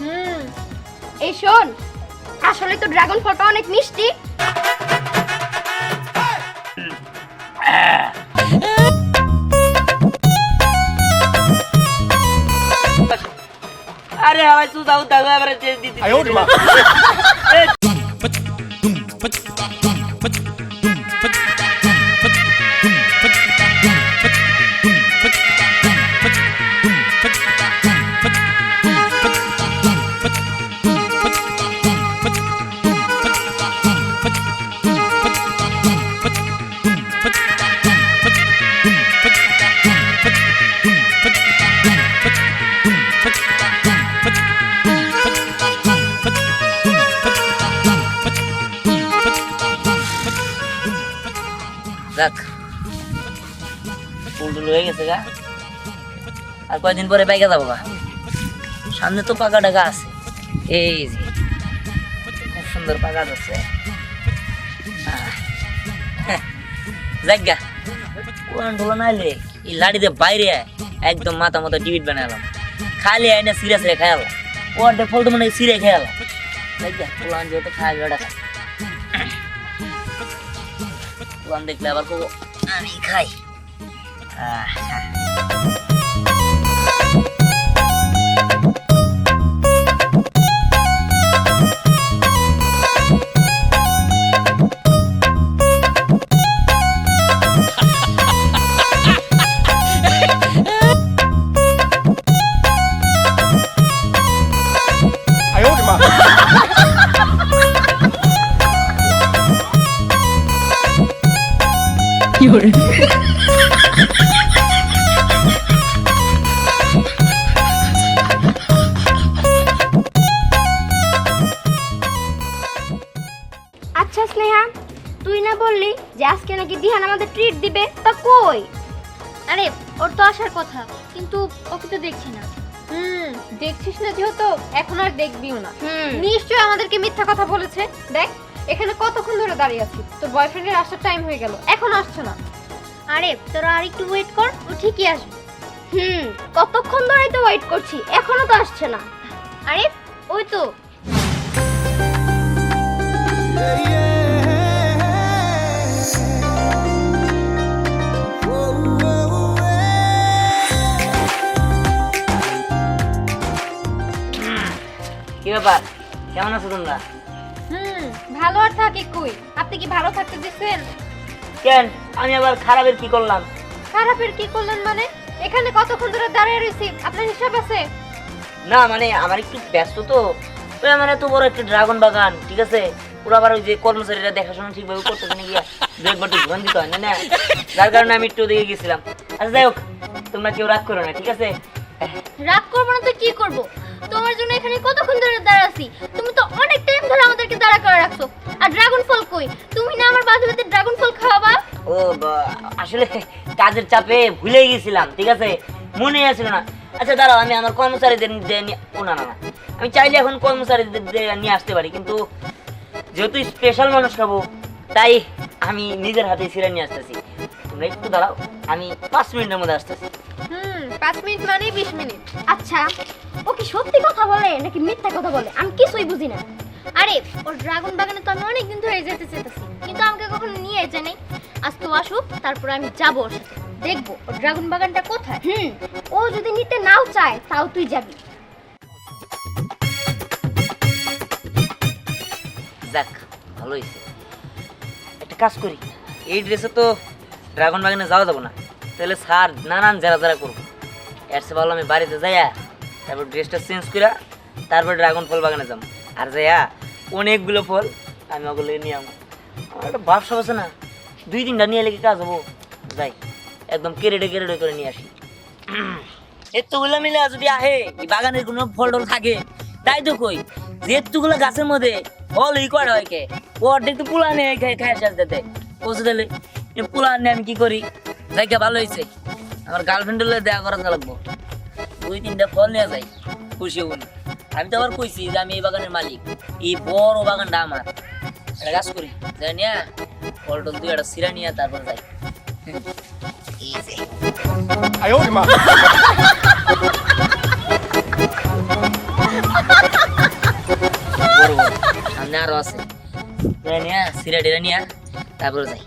হুম। এই শোন আসলে তো ড্রাগন ফটো অনেক মিষ্টি। আরে হাওয়ায় সুদা উদা এবারে চেয়ে দিতে যাক। ফুল হয়ে গেছে গা। আর পরে বাইকে যাব গা? সামনে তো পাকা টাকা আছে। এই যে, খুব সুন্দর পাকা আছে যাক গা। কোরআন এই লাড়িতে বাইরে একদম মাথা মতো ডিবিট বানালাম খালি আইনা সিরে সিরে খাইলাম ওয়ার্ডে ফল তো মানে সিরে খাইলাম যাক গা কোরআন যেহেতু খাই ওটা খাই কোরআন দেখলে আবার কবো আমি খাই আহ “哎呦 আচ্ছা স্নেহা তুই না বললি যে আজকে নাকি দিহান আমাদের ট্রিট দিবে? তা কই? আরে ওর তো আসার কথা কিন্তু ওকে তো দেখছি না। হুম দেখছিস না যেহেতু এখন আর দেখবিও না। হুম। নিশ্চয়ই আমাদেরকে মিথ্যা কথা বলেছে। দেখ এখানে কতক্ষণ ধরে দাঁড়িয়ে আছি? তোর বয়ফ্রেন্ডের আসার টাইম হয়ে গেল এখন আসছে না। আরে তোরা আর একটু ওয়েট কর ও ঠিকই আসবে। হুম কতক্ষণ ধরে তো ওয়েট করছি এখনও তো আসছে না। আরে ওই তো। কি ব্যাপার? কেমন আছো তোমরা? হুম ভালো আর থাকে কই? আপনি কি ভালো থাকতে দিচ্ছেন কেন? আমি আবার খারাপের কি করলাম? খারাপের কি করলেন মানে? এখানে কতক্ষণ ধরে দাঁড়িয়ে রয়েছি? আপনার হিসাব আছে? না মানে আমার একটু ব্যস্ত তো। ওই আমার এত বড় একটা ড্রাগন বাগান ঠিক আছে? ওরা আবার ওই যে কর্মচারীরা দেখাশোনা ঠিকভাবে করতেছে নাকি দু একবার তো ধোয়ান দিতে হয় না না? যার কারণে আমি একটু ওদিকে গেছিলাম। আচ্ছা যাই হোক তোমরা কেউ রাগ করো না ঠিক আছে? রাগ করব না তো কি করব? তোমার জন্য এখানে কতক্ষণ ধরে দাঁড়া আছি? তুমি তো অনেক টাইম ধরে আমাদেরকে দাঁড়া করে রাখছো। আর ড্রাগন ফল কই? তুমি না আমার বান্ধবীদের ড্রাগন ফল খাওয়াবা? ও আসলে কাজের চাপে ভুলে গেছিলাম, ঠিক আছে? মনে আসছিল না। আচ্ছা দাঁড়াও, আমি আমার কর্মচারীদের ও, না না আমি চাইলে এখন কর্মচারীদের নিয়ে আসতে পারি, কিন্তু যেহেতু স্পেশাল মানুষ খাব, তাই আমি নিজের হাতে ছিঁড়ে নিয়ে আসতেছি। তোমরা একটু দাঁড়াও, আমি পাঁচ মিনিটের মধ্যে আসতেছি। পাঁচ মিনিট মানে বিশ মিনিট। আচ্ছা ও কি সত্যি কথা বলে নাকি মিথ্যা কথা বলে? আমি কিছুই বুঝি না। আরে, ওর ড্রাগন বাগানে তো আমি অনেক দিন ধরে যেতে চেতেছি কিন্তু আমাকে কখনো নিয়ে যায় আজকে ও আসুক, তারপর আমি যাব ওর সাথে। দেখব ওর ড্রাগন বাগানটা কোথায়। হুম, ও যদি নিতে নাও চায়, তাও তুই যাবি। যাক, ভালো একটা কাজ করি, এই ড্রেসে তো ড্রাগন বাগানে যাওয়া যাব না। তাহলে স্যার নানান জেরা জেরা করব। এর সে আমি বাড়িতে যাইয়া তারপর ড্রেসটা চেঞ্জ করা তারপর ড্রাগন ফল বাগানে যাম। আর যাইয়া অনেকগুলো ফল আমি ওগুলো নিয়ে আমো আমার একটা ব্যবসা আছে না, দুই তিনটা নিয়ে লেগে কাজ হব? যাই, একদম কেরেডে কেরেডে করে নিয়ে আসি। এতগুলো মিলে যদি আহে বাগানের কোনো ফল টল থাকে, তাই তো কই, যে এতগুলো গাছের মধ্যে ফল ই করা হয় কে? ও অর্ধেক তো পুলা নিয়ে খাই খাই শেষ দিতে পৌঁছে দিলে পুলা নিয়ে আমি কি করি? জায়গা ভালো হয়েছে আমার গার্লফ্রেন্ড হলে দেখা করা লাগবো। দুই তিনটা ফল নিয়ে যাই খুশি হব আমি তো আবার কইছি যে আমি এই বাগানের মালিক। এই বড় বাগানটা আমার। একটা কাজ করি যাই নিয়ে ফল দুই একটা সিরা নিয়ে তারপর যাই। সামনে আরও আছে। নিয়ে সিরা টিরা নিয়ে তারপর যাই।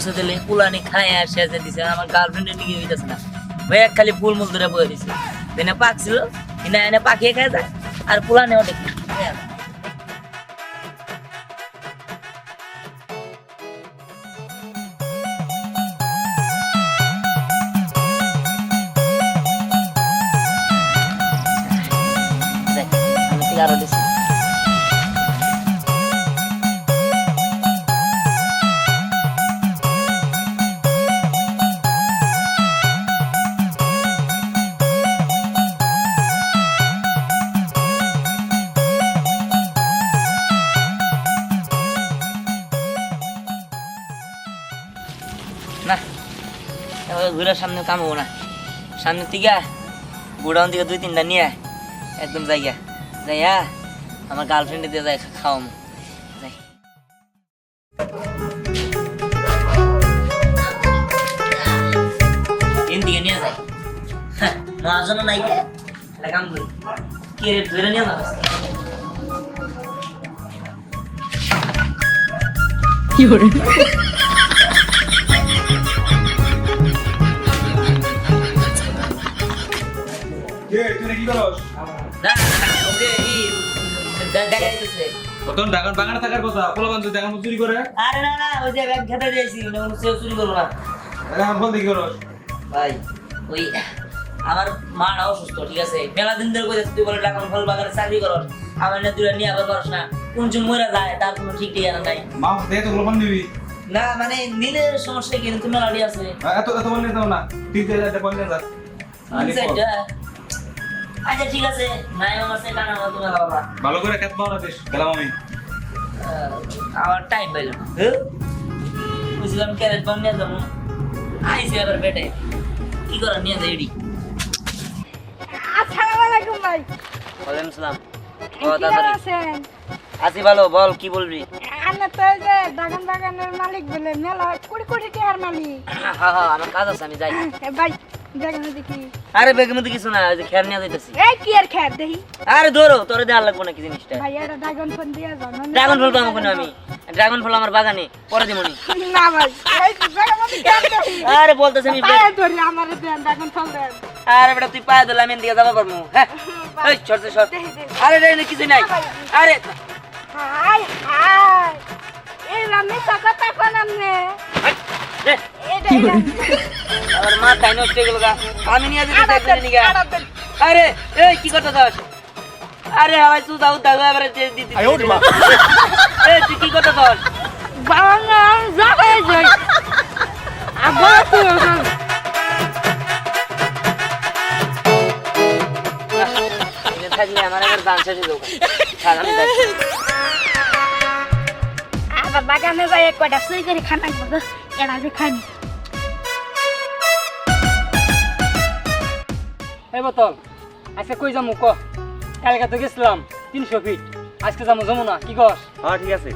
কষে দিলে পুলানি খায় আর সেজে দিছে। আমার গার্লফ্রেন্ডের দিকে হইতেছে না। ভাই খালি ফুল মুল ধরে বয়ে দিছে। দিনে পাকছিল কিনা এনে পাখিয়ে খায় যায়। আর পুলানি অনেক ঘুরে সামনে কামবো না। সামনে থেকে গোডাউন থেকে দুই তিনটা নিয়ে একদম যাইয়া যাইয়া আমার গার্লফ্রেন্ডে দিয়ে যাই, খাওয়াম। যাই। তিন নিয়ে যাই। হ্যাঁ মার জন্য নাই একটা কাম কি রে, ধরে নিয়ে যাব কে তুই কি করস? না ওকে ই দেখা যাচ্ছে তখন ড্রাগন বাগানে থাকার কথা পোলাপান যদি ড্রাগন চুরি করে? আরে না না ওই যে ব্যাগ খেতে দিয়েছি ওটা চুরি করব না। ড্রাগন ফল দেখি করস? ভাই ওই আমার মাটা অসুস্থ ঠিক আছে? মেলা দিন ধরে কইতেছে তুই বলে ডাকন ফল বাগানে চাকরি করস। আমার না তুই নিয়ে আবার করস না। কোন চুম মরে যায় তার কোনো ঠিক ঠিকানা নাই। মা তো না মানে নিলে সমস্যা কি? কিন্তু মেলাডি আছে এত এত বল নিতে না। চারটা। আচ্ছা ঠিক আছে। নাই আমার সে কানা আমার তুমি বাবা। ভালো করে খেত পাও না বেশ। গেলাম আমি। আমার টাইম পাইল হ্যাঁ? বুঝলাম ক্যারেট বান নিয়ে যাব। আইসি আবার বেটে কি করার নিয়ে যাই এডি আসসালামু আলাইকুম ভাই। ওয়ালাইকুম সালাম। আছি ভালো বল কি বলবি? আমরা তো এই যে বাগান বাগানের মালিক বলে মেলা কোটি কোটি টাকার মালিক। হ্যাঁ হ্যাঁ আমার কাজ আছে আমি যাই। ভাই দেখেন দেখি আরে বেগের মধ্যে কিছু না ওই যে খেয়ার নিয়ে যাইতেছি। এই কি আর দেখি। আরে ধরো তোরে দেওয়ার লাগবো নাকি জিনিসটা? ভাই এটা ড্রাগন দিয়ে ফল পাবো কোনো আমি? ড্রাগন ফল আমার বাগানে পরে দিমনি না। ভাই এই ড্রাগন ফোন আরে বলতেছে আমি পায়ে ধরি আমার দেন ড্রাগন ফল দেন। আরে বেটা তুই পায়ে দিলে আমি এদিকে যাব পারব। হ্যাঁ এই রে, কিছু নাই। আরে হাই হাই এই রামে কথা রে। এটা এটা আমার মাথায় নষ্ট হয়ে গেল গা। আমি নিয়ে দিতে নিগা আড়াত দেন। আরে এই কি করতে দাস আরে হাওয়াই সুদা উদা গো এবারে দিতে আয় মা। এই তুই কি করতে দাস বাংলা যাবে যাই আবার তুই থাকলে আমার গান শেষ হয়ে আমি আবার বাগানে যাই এক কয়টা সুই করে খানা খাব। এরা যে খানি এই বোতল আজকে কই যামু ক? কালকে তো গেছিলাম তিনশো ফিট। আজকে যাব যমুনা কি কস? হ্যাঁ ঠিক আছে।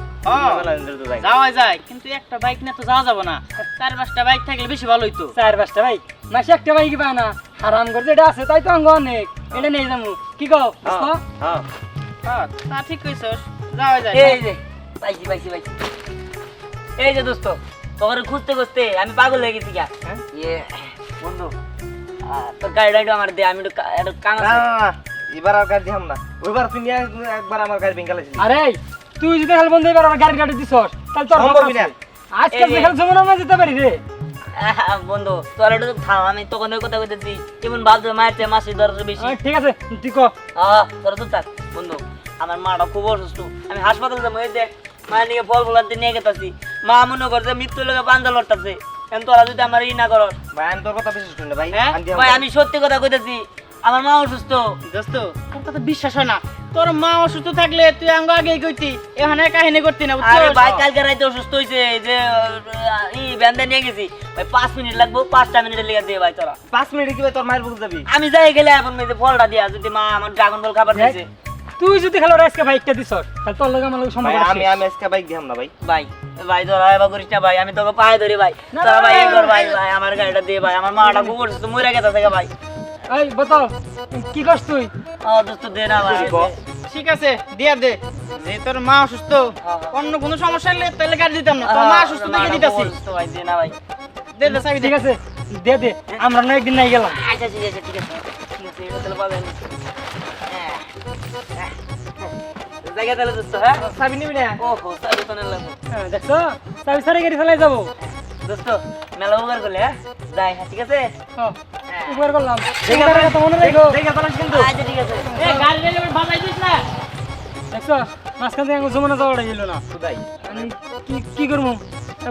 যাওয়া যায় কিন্তু একটা বাইক নিয়ে তো যাওয়া যাবে না। চার পাঁচটা বাইক থাকলে বেশি ভালো হইতো চার পাঁচটা বাইক মাসে একটা বাইক পায় না। হারাম করে যেটা আছে তাই তো অঙ্গ অনেক। এটা নিয়ে যাব কি কও হ্যাঁ। হ্যাঁ, তা ঠিক কইছস যাওয়া যায়। এই যে। পাইছি পাইছি পাইছি। এই যে দোস্ত তোকে খুঁজতে খুঁজতে আমি পাগল হয়ে গেছি গা। ইয়ে বন্ধু তোর গাড়িটা একটু আমার দে আমি একটু কাম এবার আর গাড়ি দিহাম না। ওইবার তুই নিয়ে একবার আমার গাড়ি বেঙ্গালাইছিস আরে তুই যদি হেল বন্ধু এবার আমার গাড়ি গাড়ি দিছস তাহলে তোর না। আজকে যেতে পারি রে। বন্ধু তোর একটু থাম আমি তখন ওই কথা কইতেছি কেমন ভাবছ মায়ের চেয়ে মাসি দর বেশি। ঠিক আছে তোর তো থাক বন্ধু। আমার মাটা খুব অসুস্থ। আমি হাসপাতাল যাব এই দেখ মায়ের নিয়ে ফল ফলার নিয়ে গেতাছি। মা মনে করছে মৃত্যু লোকে পাঞ্জা লড়তাছে। এখন তোরা যদি আমার ই না করস। ভাই আমি তোর কথা বিশ্বাস করি না ভাই। হ্যাঁ? ভাই আমি সত্যি কথা কইতেছি আমার মা অসুস্থ। দোস্ত। তোর কথা বিশ্বাস হয় না। তোর মা অসুস্থ থাকলে তুই আঙ্গ আগে কইতি এখানে কাহিনী করতি না আরে ভাই কালকে রাইতে অসুস্থ হয়েছে যে ই ব্যান্ডে নিয়ে গেছি। ভাই পাঁচ মিনিট লাগবো পাঁচটা মিনিটের লেগে দিয়ে ভাই তোরা। পাঁচ মিনিট কি ভাই তোর মায়ের বুঝে যাবি? আমি যাই গেলে এখন মেয়েদের ফলটা দিয়া যদি মা আমার ড্রাগন ফল খাবার দিয়েছে তুই যদি খেলো আজকে বাইকটা দিস তাহলে তোর লগে আমার লগে সম্পর্ক আমি আছে আমি আজকে বাইক দিলাম না ভাই। ভাই ভাই তোরা এবার করিস না ভাই আমি তোকে পায়ে ধরি ভাই। তোরা ভাই এই কর ভাই ভাই আমার গাড়িটা দে ভাই আমার মাটা খুব অসুস্থ মরে গেছে থেকে ভাই। এই বতাও কি করছ তুই? ও দোস্ত দে না ভাই ঠিক আছে দিয়া দে। যে তোর মা অসুস্থ অন্য কোনো সমস্যা হলে তাহলে গাড়ি দিতাম না তোর মা অসুস্থ দেখে দিতাছি। অসুস্থ ভাই দে না ভাই। দে দে দে। ঠিক আছে। দে দে আমরা না একদিন নাই গেলাম। আচ্ছা ঠিক আছে ঠিক আছে ঠিক আছে এটা তাহলে পাবেন হ্যাঁ হ্যাঁ। জায়গা তাহলে দোস্ত হ্যাঁ? চাবি নিবি না? ও হো তো নিলাম। হ্যাঁ, দেখছ? চাবি সারে গাড়ি ফেলাই যাব। দোস্ত মেলা উপকার করলে হ্যাঁ? যাই হ্যাঁ ঠিক আছে? হ্যাঁ, হ্যাঁ। উপকার করলাম উপকারের মনে রাখো দেখে তোলা কিন্তু। আচ্ছা ঠিক আছে। এ গাড়ি রেলে ভালাই দিস না। দেখছ? মাঝখান থেকে আমার জমানো যাওয়াটা গেল না। খুদাই আমি কি কি করব?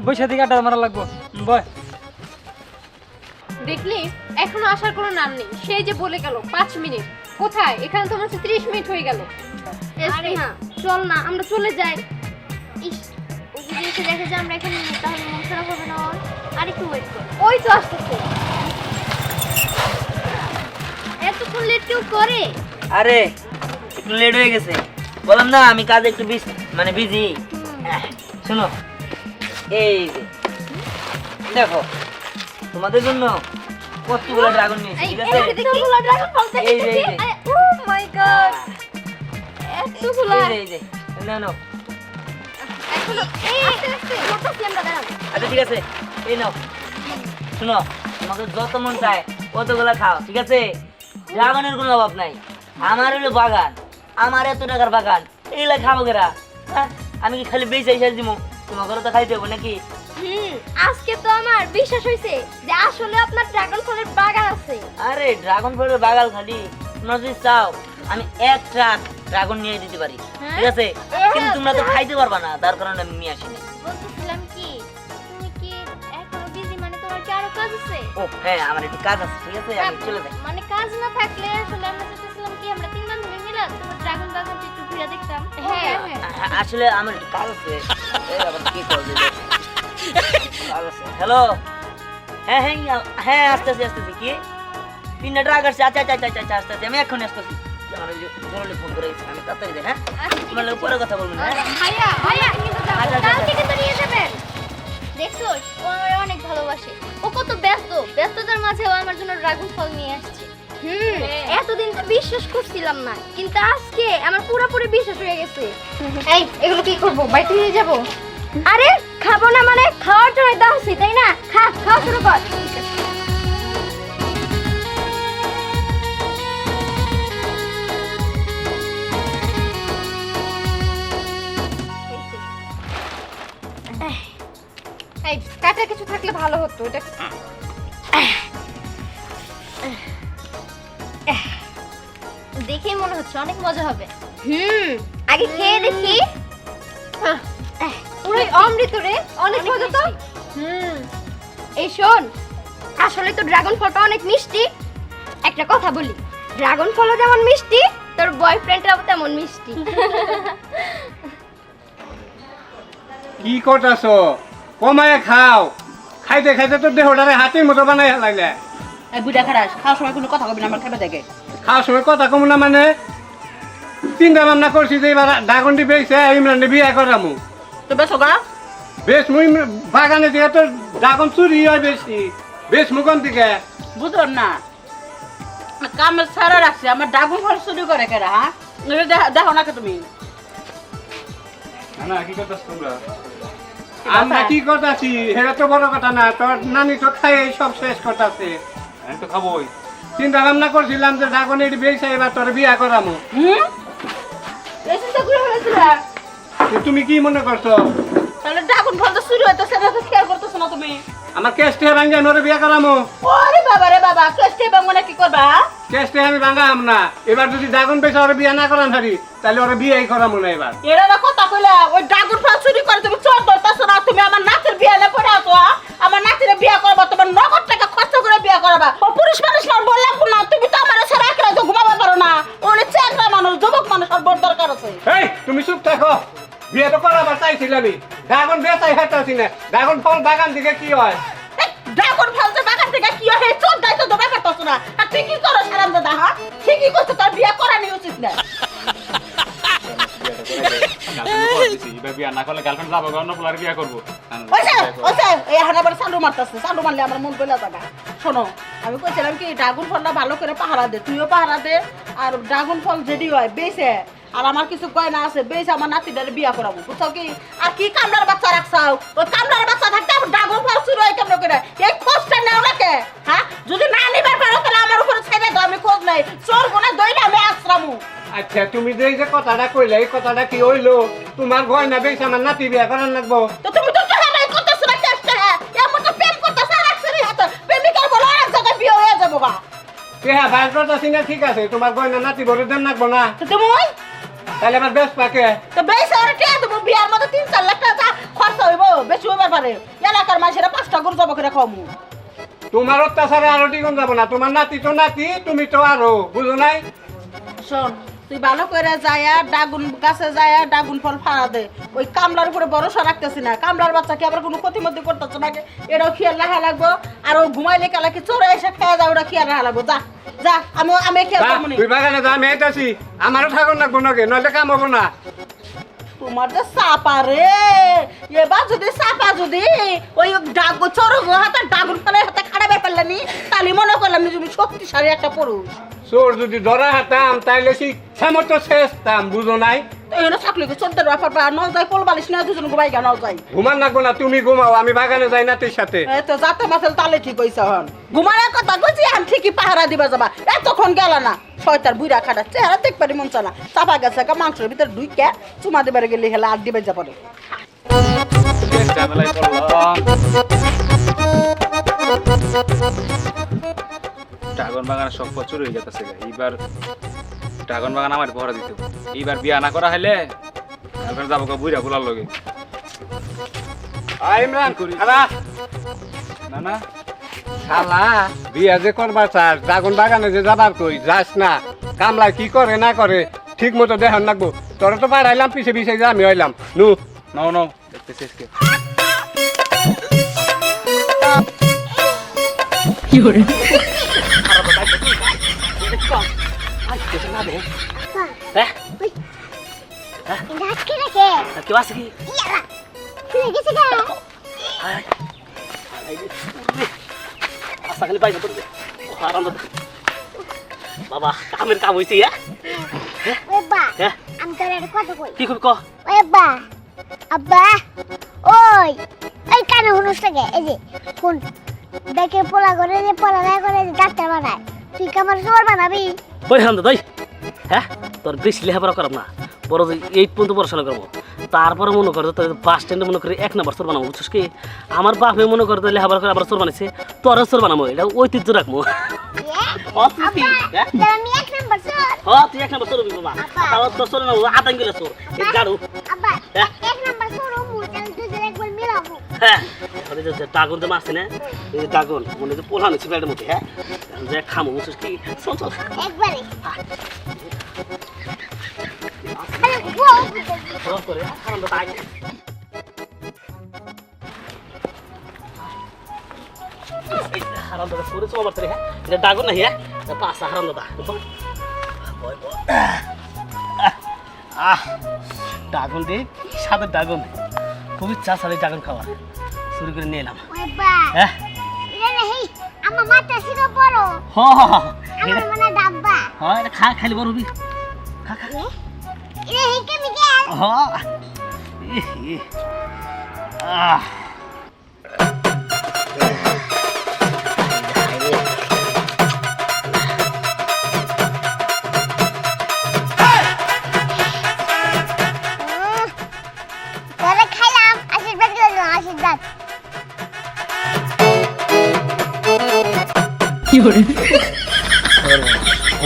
বৈশা থেকে আড্ডা মারা লাগবো। বয়। দেখলি এখনও আসার কোনো নাম নেই। সেই যে বলে গেল পাঁচ মিনিট। কোথায়? এখানে তো মনে হচ্ছে ত্রিশ মিনিট হয়ে গেল। আরে হ্যাঁ চল না আমরা চলে যাই। ইস ও যদি এসে দেখে যে আমরা এখানে নেই তাহলে মন খারাপ হবে না ওর। আর একটু ওয়েট কর। ওই তো আসতেছে। এতক্ষণ লেট কেউ করে? আরে একটু লেট হয়ে গেছে। বললাম না আমি কাজে একটু বিজি মানে বিজি শোনো এই যে দেখো তোমাদের জন্য কতগুলো ড্রাগন নিয়েছি ঠিক আছে? এতগুলো ড্রাগন ফল এই যে। ও মাই গড এতগুলো। এই আস্তে আমরা দাঁড়ান আচ্ছা ঠিক আছে এই নাও। শোনো তোমাকে যত মন চায় কতগুলো খাও ঠিক আছে? ড্রাগনের কোনো অভাব নাই। আমার হলো বাগান আমার এত টাকার বাগান এইগুলা খাব কেরা? হ্যাঁ? আমি কি খালি বেঁচে এসে দিব তোমাকে তো খাইতে হবে নাকি? হুম আজকে তো আমার বিশ্বাস হয়েছে যে আসলে আপনার ড্রাগন ফলের বাগান আছে। আরে ড্রাগন ফলের বাগান খালি। তোমরা যদি চাও আমি এক ট্রাক ড্রাগন নিয়ে দিতে পারি। ঠিক আছে? কিন্তু তোমরা তো খাইতে পারবা না তার কারণে আমি নিয়ে আসিনি। বলতেছিলাম কি তুমি কি এখনও বিজি মানে তোমার কি আরও কাজ আছে? ও হ্যাঁ আমার একটু কাজ আছে ঠিক আছে? আমি চলে যাই। মানে কাজ না থাকলে আসলে আমরা কি আমরা তিন বান্ধবী মিলে তোমার ড্রাগন বাগানটা একটু ঘুরে দেখতাম। হ্যাঁ হ্যাঁ আসলে আমার একটু কাজ আছে। এই আবার কি করবে? কাজ আছে হ্যালো হ্যাঁ হ্যাঁ হ্যাঁ আসতেছি আসতেছি। কি? তিনটা আসছে। আচ্ছা আচ্ছা আচ্ছা আচ্ছা আসতেছি। আমি এখন আসতেছি। আমার জরুরি ফোন করে আমি তাড়াতাড়ি হ্যাঁ? তোমার লোক পরে কথা বলবেন হ্যাঁ। আচ্ছা, আচ্ছা, আচ্ছা। দেখছ ও অনেক ভালোবাসে। ও কত ব্যস্ত। ব্যস্ততার মাঝেও আমার জন্য ড্রাগন ফল নিয়ে আসছে। হুম এতদিন তো বিশ্বাস করছিলাম না। কিন্তু আজকে আমার পুরোপুরি বিশ্বাস হয়ে গেছে। এই এগুলো কি করব? বাড়িতে নিয়ে যাব? আরে খাব না মানে খাওয়ার জন্য দাও তাই না? খা খাওয়া শুরু কর। এই কাটা কিছু থাকলে ভালো হতো এটা দেখেই মনে হচ্ছে অনেক মজা হবে। হুম। আগে খেয়ে দেখি। পুরো অমৃত রে অনেক মজা তো? হুম। এই শোন আসলে তো ড্রাগন ফলটা অনেক মিষ্টি। একটা কথা বলি ড্রাগন ফলও যেমন মিষ্টি তোর বয়ফ্রেন্ডটাও তেমন মিষ্টি। কি করতেছ? কমায় খাও। খাইতে খাইতে তো দেহটারে হাতির মতো বানাই লাগলে। বুড়া খারাস খাওয়ার সময় কোনো কথা কবি না আমার খাবে দেখে। খাওয়ার সময় কথা কম না মানে? চিন্তা ভাবনা করছি যে এবার ডাগন্ডি পেয়েছে ইমরানে বিয়ে করামু। তো বেসো গা বেশ মুই বাগানে দিকে তো ড্রাগন চুরি হয় বেশি বেশ মুখন থেকে বুঝল না। কামের সারা রাখছে আমার ডাগুন ফল চুরি করে কেরা হ্যাঁ? দেখো না তুমি। না কি করতেছ তোমরা? আমরা কি করতেছি? এটা তো বড় কথা না তোর নানি তো খাই সব শেষ করতেছে। আমি তো খাবোই। চিন্তা ভাবনা করছিলাম যে ড্রাগন এটি বেশি এবার তোর বিয়ে করামু। হুম? তুমি কি মনে করছ? তাহলে ডাগুন ফল তো চুরি হইতো সেটা তো খেয়াল করতেছো না তুমি? আমার কেসটে ভাঙ্গে নোরে বিয়ে করামো। ওরে বাবা রে বাবা কেষ্টে বাঙ্গনে কি করবা? কেসটে আমি ভাঙ্গাম না। এবার যদি ড্রাগন বেশি ওরা বিয়ে না করান হারি তাহলে ওরা বিয়ে করামো না এবার। এরা না কথা কইলা ওই ডাগুন ফল চুরি করে তুমি চোর ধরতেছো না তুমি আমার নাচের বিয়ে না পড়ে আছো? আমার নাচের বিয়ে করবা তোমার নগদ টাকা খরচ করে বিয়ে করবা। ও পুরুষ মানুষ আর বললাম না তুমি তো আমার সারা রাখলে তো ঘুমাতে পারো না। ওনে চেংরা মানুষ যুবক মানুষ আর বলতে বিয়ে তো করাবার আমি। ড্রাগন বেচাই হেঁটাছি না ড্রাগন ফল বাগান থেকে কি হয়? ড্রাগন ফল যে বাগান থেকে কি হয় চোর দায় তো ব্যাপার তো না। আর তুই কি করো সারাম দাদা হ্যাঁ ঠিকই করছ? তোর বিয়ে করানি উচিত না। বিয়া না করলে গার্লফ্রেন্ড যাব অন্য পোলার বিয়া করব? ওইসে ওইসে এই হানা সান্ডু মারতেছে সান্ডু মারলে আমার মন গলে যাবে শোনো আমি কইছিলাম কি ড্রাগন ফলটা ভালো করে পাহারা দে তুইও পাহারা দে আর ড্রাগন ফল যেটি হয় বেছে আর আমার কিছু গয়না আছে বেছে আমার নাতিটারে বিয়া করাবো। বুঝছ কি? আর কি কামলার বাচ্চা রাখছাও ওই কামলার বাচ্চা থাকতে আমার ড্রাগন ফল শুরু হয় কেমন করে? এই খোঁজটা নেও না কে হ্যাঁ? যদি না নিবার পারো তাহলে আমার উপরে ছেড়ে দাও আমি খোঁজ নাই। চোর গোনা দইলে আমি আশ্রামু। আচ্ছা তুমি যে এই যে কথাটা কইলে এই কথাটা কি হইল? তোমার গয়না বেশ আমার নাতি বিয়া করার লাগবো। তো তুমি তো টাকাটাই করতেছো না চেষ্টা হ্যাঁ এমন তো প্রেম করতেছে আর একসাথে হাতে। প্রেমিকার বলো এক জায়গায় বিয়ে হয়ে যাব গা। হ্যাঁ বাইর করতেছি না ঠিক আছে তোমার গয়না নাতি ভরে দেন লাগবো না। তো তুমি তাহলে আমার বেশ পাকে। তো বেশ আর টিয়া দেবো বিয়ার মধ্যে তিন চার লাখ টাকা খরচা হইব বেশি হইবার পারে। এলাকার মানুষেরা পাঁচটা গরু জব করে খামু তোমার অত্যাচারে আরও টিকুন যাব না। তোমার নাতি তো নাতি তুমি তো আরও বুঝো নাই? শোন তুই ভালো করে যায়া ডাগুন গাছে যায়া ডাগুন ফল ফাড়া দে। ওই কামলার উপরে ভরসা রাখতেছি না। কামলার বাচ্চাকে আবার কোনো ক্ষতিমতি করতেছে না এটাও খেয়াল রাখা লাগবো। আর ও ঘুমাইলে কালাকে চোরে এসে খেয়ে যাও ওটা খেয়াল রাখা লাগবো। যা যা আমি আমি খেয়াল নি। তুই বাগানে যা আমি আইতাছি। আমারও ঠাকুর নাকি? নইলে কাম হব না। তোমার যে সাপা রে। এবার যদি সাপা যদি ওই ডাগ চোর হাতে ডাগুন ফলের হাতে খাড়াবে পারলানি তাহলে মনে করলাম তুমি শক্তিশালী একটা পুরুষ। চোর যদি ধরা হাতাম তাইলে শিক্ষা মতো শেষতাম বুঝো নাই? এখানে থাকলে কি চোদ্দের ব্যাপার পা ন যায় পোল বালিশ না দুজন ঘুমাই গা ন যায় ঘুমান লাগবো না তুমি ঘুমাও আমি বাগানে যাই নাতির সাথে। এ তো যাতে মাথাল তালে ঠিক হইছে হন? ঘুমানোর কথা কইছি আমি ঠিকই পাহারা দিবা যাবা। এতক্ষণ গেল না শয়তার বুড়া খাটা চেহারা দেখ পারি মন চানা চাপা গেছে কা মাংসের ভিতরে ঢুইকে চুমা দিবার গেলে হেলা আর দিবে যাবে ঝামেলায় পড়লাম ড্রাগন বাগানে সব প্রচুর হয়ে যেতেছে এইবার ড্রাগন বাগান আমার ভরা দিত এইবার বিয়া না করা হলে গার্লফ্রেন্ড যাব বুড়া বুলার লগে। ইমরান খালা। না না। শালা বিয়া যে করবার চাস ড্রাগন বাগানে যে যাবার কই যাস না। কামলা কি করে না করে ঠিক মতো দেখান লাগবো। তোরা তো পাড়াইলাম পিছে পিছে যে আমি হইলাম। নু। নাও নাও দেখতেছি আজকে ডাকে রেখে। কেউ আছে কি? তুই গেছে গা। আশা খালি পাইছে পড়বে। আরাম বাবা কামের কাম হয়েছে ইয়া ওই বা হ্যাঁ? আমি তোর একটা কথা কই। কি করবি ক? ওই আব্বা আব্বা ওই ওই কানে হুনুস লাগে। এই যে কোন দেখে পোলা করে যে পোলা না করে যে ডাক্তার বানায়। তুই কি আমার জোর বানাবি ওই হান দাদাই হ্যাঁ তোর বেশি লেখাপড়া করাম না। বড় যে এইট পর্যন্ত পড়াশোনা করব। তারপরে মনে করে তোর বাস স্ট্যান্ডে মনে করে এক নম্বর চোর বানাবো বুঝছিস কি? আমার বাপে মনে করে তোর লেখাপড়া করে আবার চোর বানাইছে তোর চোর বানাবো এটা ঐতিহ্য রাখব। তুই? হ্যাঁ? এক নাম্বার চোর। ও, তুই এক নম্বর চোর বাবা। তোর চোর এই গাড়ু হ্যাঁ? এক নাম্বার চোর হ্যাঁ ড্রাগন যে মারছে না? এই ড্রাগন মনে হচ্ছে পোলা নিচ্ছে প্লেটের মধ্যে হ্যাঁ? যে খামো বুঝছিস কি? চল চল। একবারে। তো দাদা সরে চল আমার হ্যাঁ? এটা ড্রাগন না হ্যাঁ? আহ রে সাদা খুব চা সালে ড্রাগন খাওয়া। শুরু করে নিয়ে এলাম। হ্যাঁ? এটা নেই আমার মাথা ছিল বড় হ হ, হ, হ। আমার মনে ডাব্বা হ্যাঁ এটা খা খালি বড় হবি খা। খা এটা হ্যাঁ। আহ।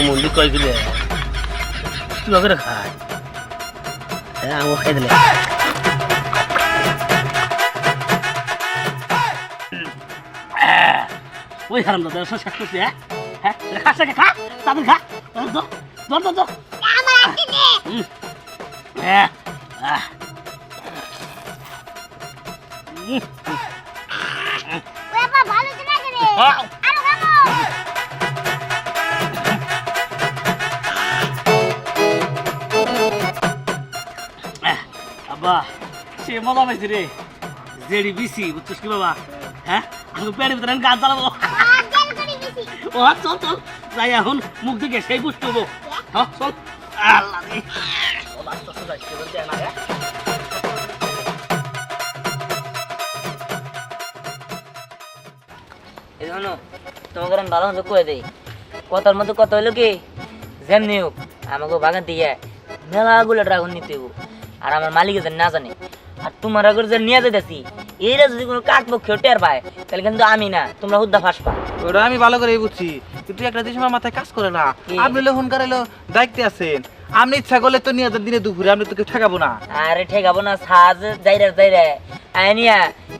মন্দির কয় গেলে কীভাবে রে খায়। হ্যাঁ আমার খাই দিলে। ওই হারাম দাদা শেষ করছি হ্যাঁ? হ্যাঁ খাস না, খা তাদের খা। ধর ধর ধর আমার হ্যাঁ। মজা পাইছি রে। জেডি বিসি, বুঝছিস কি বাবা? হ্যাঁ? আমি পেটের ভিতরে করে দিছি ও, চল চল। যাই, এখন মুখ দিকে সেই পুষ্ট হব। হ্যাঁ চল। তোমাকে ভালো মতো কয়ে দেই। কথার মতো কথা হইল কি? যেমনি হোক আমাকে বাগান দিয়ে মেলাগুলো ড্রাগন নিতে হব আর আমার মালিকে না জানে তোমার আগর যে নিয়ে যেতেছি এইটা যদি কোনো কাক পক্ষে টের পায় তাহলে কিন্তু আমি না তোমরা হুদ্দা ফাঁসপা ওটা আমি ভালো করে বুঝছি কিন্তু একটা জিনিস আমার মাথায় কাজ করে না? আপনি লোহন কারাইলো দায়িত্বে আছেন। আপনি ইচ্ছা করলে তো নিয়ে দিনে দুপুরে আপনি তোকে ঠেকাবো না। আরে ঠেকাবো না সাজ যাইরা যাইরা। আইনিয়া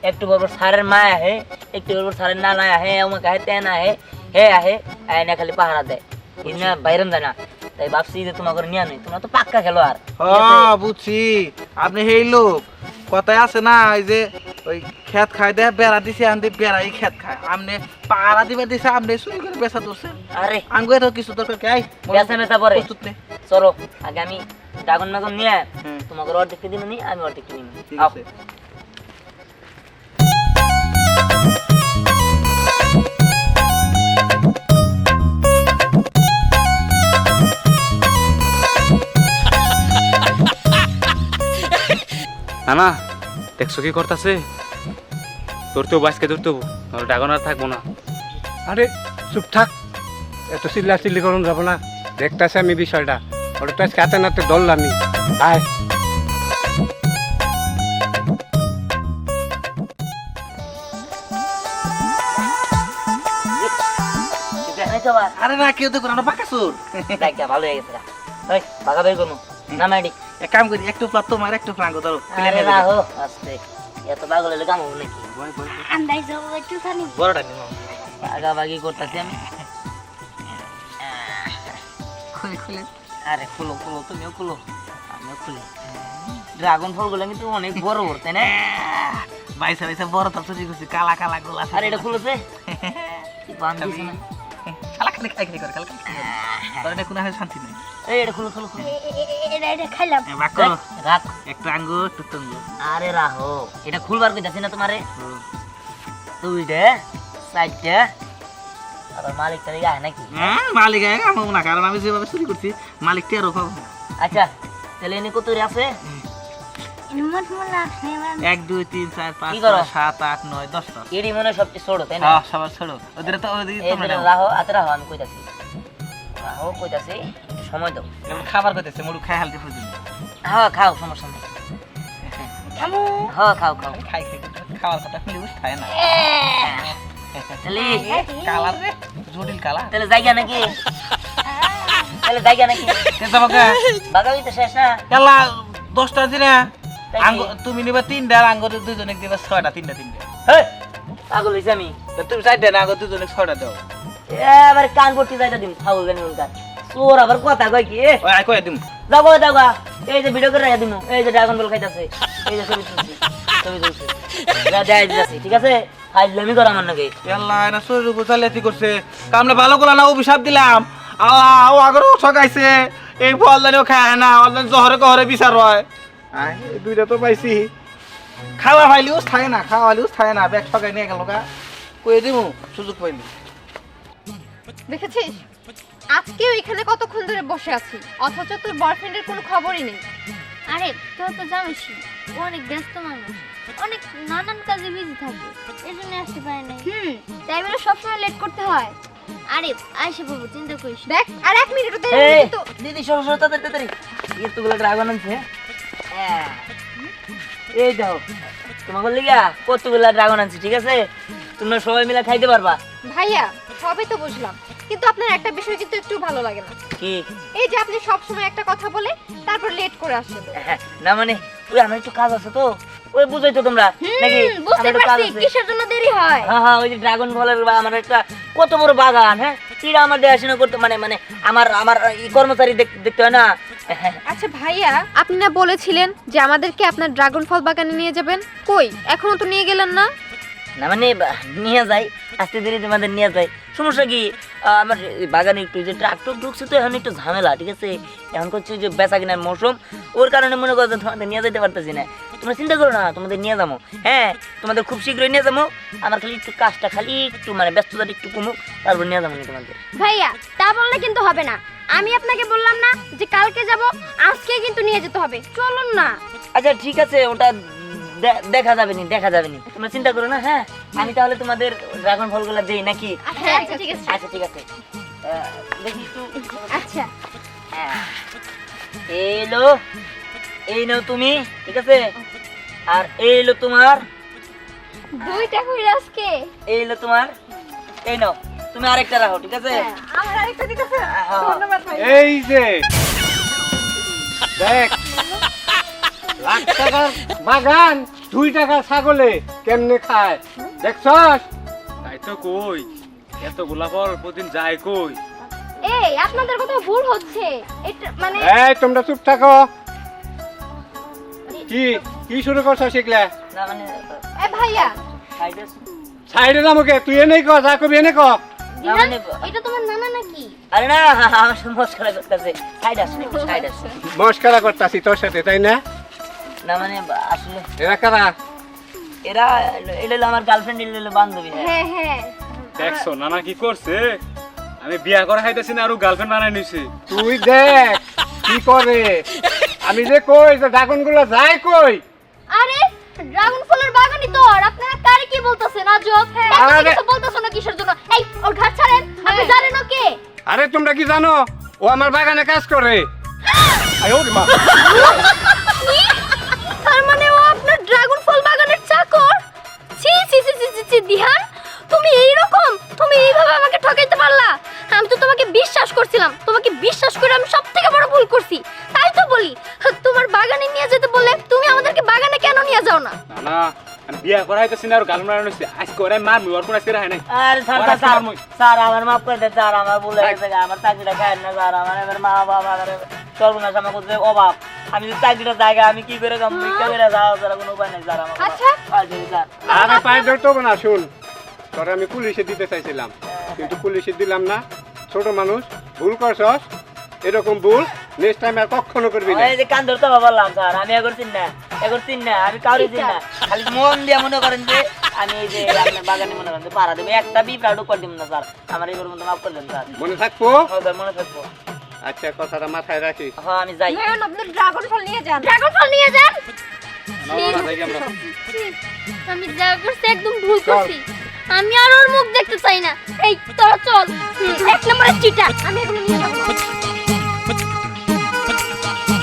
একটু বড় সারের মা আহে একটু বড় সারের না না আহে আমাকে আহে তেন আহে হে আহে আইনা খালি পাহারা দেয় ইনা বাইরন যায় না তাই ভাবছি যে তোমাকে নিয়ে নেই তোমরা তো পাক্কা খেলো আর হ্যাঁ বুঝছি। আপনি সেই লোক কথায় আছে না ওই যে ওই খেত খাই দেয় বেড়া দিছে আনতে বেড়াই খেত খায়। আমনে পাড়া দিবে দিছে আমনে চুরি করে বেচা ধরছেন আরে। আঙ্গু এত কিছু দরকার কি? আই বেচা মেচা পরে। প্রস্তুত নে। চলো আগে আমি ড্রাগন মাগন নিয়ে। তোমাকে অর্ধেক দিন নি আমি অর্ধেক দিন ঠিক আছে। না না দেখছ কি করতেছে? ধরতে হব আজকে ধরতে হব আর থাকব না। আরে চুপ থাক এত চিল্লা চিল্লি করুন যাব না। দেখতেছি আমি বিষয়টা। ওটা তো আজকে হাতে নাতে ধরলামই আয়। আরে না কেউ দেখুন আমরা পাকা দেখা ভালো হয়ে গেছে বাগা বের করব। না মাইডি এক কাম করি একটু প্লাট তোমার একটু প্লাঙ্গ ধরো আরে রাহো আস্তে। এত পাগল হলে কাম হবে নাকি? আন্দাজ যাব একটু খানি বড়টা নিও বাগাবাগি করতেছি আমি। খুলে খুলে। আরে খুলো খুলো তুমিও খুলো। আমিও খুলি। ড্রাগন ফলগুলো কিন্তু অনেক বড় বড় তাই না? বাইসা বাইসা বড় তো চুরি করছি কালা কালা গোলা আরে এটা খুলেছে? বান দিছে না খালি খাই খাই করে খালি তোর এটা কোনো শান্তি নেই। এই এটা খুলো খুলো খুলো। এটা এটা খাইলাম। এ বাক করো রাখ। একটু আঙ্গুর একটু তঙ্গু আরে রাহো এটা খুলবার কইতাছি না তোমারে? চারটা। আবার মালিক নাকি? হ্যাঁ মালিক আমার না কারণ আমি যেভাবে চুরি করছি পাবো আচ্ছা তাহলে এনে কত আছে? এক দুই তিন চার পাঁচ? ছয়, সাত আট নয় দশটা এডি মনে সবচেয়ে ছোট তাই না? হ্যাঁ সবার ছোড়ো ওদের তো ওদিকে তোমরা নাও। রাহো আতে রাহো আমি কইতাছি। রাহো কইতাছি সময় দাও। খাবার করতেছে মুড়ু খাই হালতে ফুল হ্যাঁ খাও সমস্যা নেই। হ্যাঁ খাও খাও। খাই খাওয়ার কথা খায় না। তাহলে কালার রে জটিল কালার। তাহলে জায়গা নাকি? তাহলে জায়গা নাকি? বাগাবি তো শেষ না। দশটা দিনে? তুমি নিবা তিনটা আর আঙ্গুর দুজনে দিবা ছয়টা তিনটা তিনটা। হেই, পাগল হইছি আমি। তুমি চারটা না আঙ্গুর দুজনে ছয়টা দাও? এবার কান করতে যাইতা দিম ফাউল গানি উনকার তোর আবার কথা কয় কি? ওই কয়ে দিম। যাও গো। যাও। এই যে ভিডিও করে রাখা দিমু এই যে ড্রাগন বল খাইতাছে এই যে ছবি তুলছি ছবি তুলছি। দেয় দিতাছি ঠিক আছে? ফাইজলামি কর আমার নাকি। আল্লাহ এনা শরীর উপর জালিয়াতি করছে। কামলে ভালো করে না অভিশাপ দিলাম। আল্লাহ ও আগর ঠকাইছে। এই ফল জানিও খায় না অনলাইন জহরে কহরে বিচার হয়। আয় দুইটা তো পাইছি। খাওয়া ফাইলিও থাকে না খাওয়া ফাইলিও থাকে না ব্যাগ ঠকাই নিয়ে গেল গা। কয়ে দিমু সুযোগ পাইলি। দেখেছিস? আজকেও এখানে কতক্ষণ ধরে বসে আছি অথচ তোর বয়ফ্রেন্ডের কোনো খবরই নেই। আরে তোর তো জানিসই ও অনেক ব্যস্ত মানুষ অনেক নানান কাজে বিজি থাকে এই জন্য আসতে পারে না হুম। তাই বলে সবসময় লেট করতে হয়। আরে আইসে বাবু চিন্তা করিস দেখ আর এক মিনিট তো দিদি সরো সরো তাড়াতাড়ি তাড়াতাড়ি। এতগুলো ড্রাগন আনছে। হ্যাঁ। এই দাও তোমাকে লিগা কতগুলা ড্রাগন আনছি ঠিক আছে? তোমরা সবাই মিলে খাইতে পারবা। ভাইয়া সবই তো বুঝলাম। কিন্তু আপনার একটা বিষয় কিন্তু একটু ভালো লাগে না। কি? এই যে আপনি সব সময় একটা কথা বলে তারপর লেট করে আসেন। হ্যাঁ, না মানে ওই আমার একটু কাজ আছে তো। ওই বুঝাই তো তোমরা। নাকি বুঝতে পারছি কিসের জন্য দেরি হয়? হ্যাঁ হ্যাঁ ওই যে ড্রাগন ফলের বা আমার একটা কত বড় বাগান হ্যাঁ? কিরা আমার দেখাশোনা করতে মানে মানে আমার আমার কর্মচারী দেখতে হয় না। আচ্ছা ভাইয়া আপনি না বলেছিলেন যে আমাদেরকে আপনার ড্রাগন ফল বাগানে নিয়ে যাবেন? কই? এখনও তো নিয়ে গেলেন না? না মানে নিয়ে যাই। আস্তে ধীরে তোমাদের নিয়ে যাই। সমস্যা কি? আমার বাগানে একটু যে ট্রাক্টর ঢুকছে তো এখন একটু ঝামেলা ঠিক আছে? এখন করছে যে বেচা কেনার মৌসুম। ওর কারণে মনে করো তোমাদের নিয়ে যেতে পারতেছি না। তোমরা চিন্তা করো না তোমাদের নিয়ে যাব। হ্যাঁ তোমাদের খুব শীঘ্রই নিয়ে যাব। আমার খালি একটু কাজটা খালি একটু মানে ব্যস্ততাটা একটু কমুক তারপর নিয়ে যাব নি তোমাদের। ভাইয়া তা বললে কিন্তু হবে না। আমি আপনাকে বললাম না যে কালকে যাব আজকে কিন্তু নিয়ে যেতে হবে। চলুন না। আচ্ছা ঠিক আছে ওটা দেখা যাবে নি দেখা যাবে নি। তোমরা চিন্তা করো না হ্যাঁ? আমি তাহলে তোমাদের ড্রাগন ফলগুলো দেই নাকি? আচ্ছা ঠিক আছে আচ্ছা ঠিক আছে। দেখি একটু। আচ্ছা। হ্যাঁ। এইলো এই নাও তুমি ঠিক আছে? আর এইলো তোমার? দুইটা কইরা আজকে। এইলো তোমার? এই নাও। তুমি আরেকটা রাখো ঠিক আছে? আমার আরেকটা দিতেছে হ্যাঁ। ধন্যবাদ ভাই। এই যে দেখ লাখ টাকার বাগান দুই টাকা ছাগলে কেমনে খায় দেখছস? তাই তো কই এতগুলা ফল প্রতিদিন যায় কই? এই আপনাদের কথা ভুল হচ্ছে। এটা মানে এই তোমরা চুপ থাকো। কি কি শুরু করছ শিখলে না মানে এ ভাইয়া। সাইডে সাইডে যাব তুই এনে ক যা কবি এনে ক। না মানে এটা তোমার নানা নাকি? আরে না আমার সাথে মস্করা করতেছে। সাইড আসুন একটু সাইড আসুন মস্কারা করতাছি তোর সাথে তাই না? না মানে আসলে এরা কারা? এরা এটা হলো আমার গার্লফ্রেন্ড এটা হলো বান্ধবী হ্যাঁ। হ্যাঁ হ্যাঁ। দেখছ নানা কি করছে? আমি বিয়া করা খাইতেছি না আরও গার্লফ্রেন্ড বানাই নিছি। তুই দেখ কি করে? আমি যে কই যে ড্রাগনগুলো যায় কই? বলতেছেন আজব। হ্যাঁ। আরে- কিছু বলতেছেন না কিসের জন্য? এই ওর ঘাট ছাড়েন আপনি জানেন ওকে আরে তোমরা কি জানো? ও আমার বাগানে কাজ করে। আয় ওরে মা। তার মানে ও আপনার ড্রাগন ফল বাগানের চাকর? ছি ছি ছি ছি ছি, ছি দিহান তুমি এই রকম তুমি এইভাবে আমাকে ঠকাইতে পারলা? আমি তো তোমাকে বিশ্বাস করছিলাম। তোমাকে বিশ্বাস করে আমি সব থেকে বড় ভুল করছি। তাই তো বলি তোমার বাগানে নিয়ে যেতে বললে তুমি আমাদেরকে বাগানে কেন নিয়ে যাও না? আমি বিয়া করা না আরও নিছি আজকে ওরাই ওর কোন আজকে রাখাই নাই। আরে স্যার স্যার আমার- স্যার আমার মাফ করে দেন স্যার আমার ভুল হয়ে গেছে আমার চাকরিটা খায় না স্যার আমার এবার মা বাবা আমার সর্বনাশ আমার করতে অভাব আমি যদি চাকরিটা জায়গা আমি কি করে কাম ভিক্ষা করে যাও স্যার কোনো উপায় নেই স্যার আমার আচ্ছা। আচ্ছা স্যার আরে পায়ে ধরতে হবে না শুন তোরা আমি পুলিশে দিতে চাইছিলাম। কিন্তু পুলিশে দিলাম না। ছোট মানুষ ভুল করছস এরকম ভুল নেক্সট টাইম আর কখনো করবি না। এই যে কান ধরতে বললাম স্যার আমি এখন চিন না এখন চিন না আমি কাউরে চিন না। খালি মন দিয়ে মনে করেন যে আমি এই যে আপনার বাগানে মনে করেন যে পাড়া দেবো একটা বি প্রাউড করে দিব না স্যার। আমার এবার মতো মাফ করে দেন স্যার। মনে থাকব? হ্যাঁ স্যার মনে থাকব। আচ্ছা কথাটা মাথায় রাখিস। হ্যাঁ আমি যাই। আপনি ড্রাগন ফল নিয়ে যান। ড্রাগন ফল নিয়ে যান? আমি যা করছি একদম ভুল করছি। আমি আর ওর মুখ দেখতে চাই না। এই তোরা চল। এক নম্বরের চিটা আমি এগুলো নিয়ে যাব। Boom.